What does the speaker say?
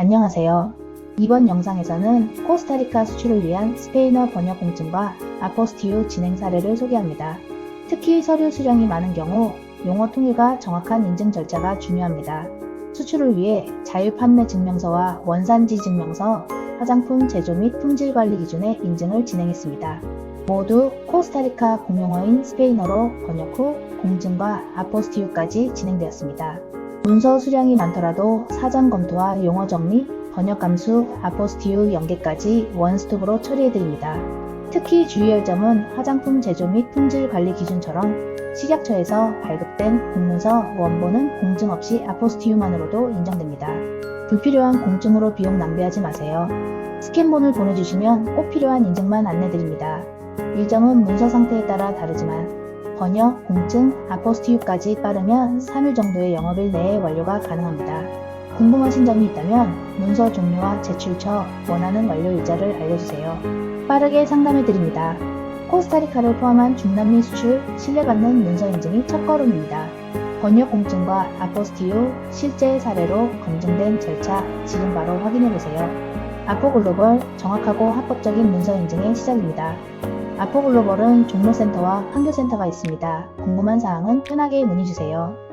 안녕하세요. 이번 영상에서는 코스타리카 수출을 위한 스페인어 번역 공증과 아포스티유 진행 사례를 소개합니다. 특히 서류 수량이 많은 경우 용어 통일과 정확한 인증 절차가 중요합니다. 수출을 위해 자유 판매 증명서와 원산지 증명서, 화장품 제조 및 품질 관리 기준의 인증을 진행했습니다. 모두 코스타리카 공용어인 스페인어로 번역 후 공증과 아포스티유까지 진행되었습니다. 문서 수량이 많더라도 사전 검토와 용어 정리, 번역 감수, 아포스티유 연계까지 원스톱으로 처리해드립니다. 특히 주의할 점은 화장품 제조 및 품질 관리 기준처럼 식약처에서 발급된 공문서 원본은 공증 없이 아포스티유만으로도 인정됩니다. 불필요한 공증으로 비용 낭비하지 마세요. 스캔본을 보내주시면 꼭 필요한 인증만 안내드립니다. 일정은 문서 상태에 따라 다르지만 번역, 공증, 아포스티유까지 빠르면 3일 정도의 영업일 내에 완료가 가능합니다. 궁금하신 점이 있다면 문서 종류와 제출처, 원하는 완료 일자를 알려주세요. 빠르게 상담해 드립니다. 코스타리카를 포함한 중남미 수출, 신뢰받는 문서 인증이 첫걸음입니다. 번역 공증과 아포스티유 실제 사례로 검증된 절차 지금 바로 확인해 보세요. 아포글로벌 정확하고 합법적인 문서 인증의 시작입니다. 아포글로벌은 종로센터와 판교센터가 있습니다. 궁금한 사항은 편하게 문의주세요.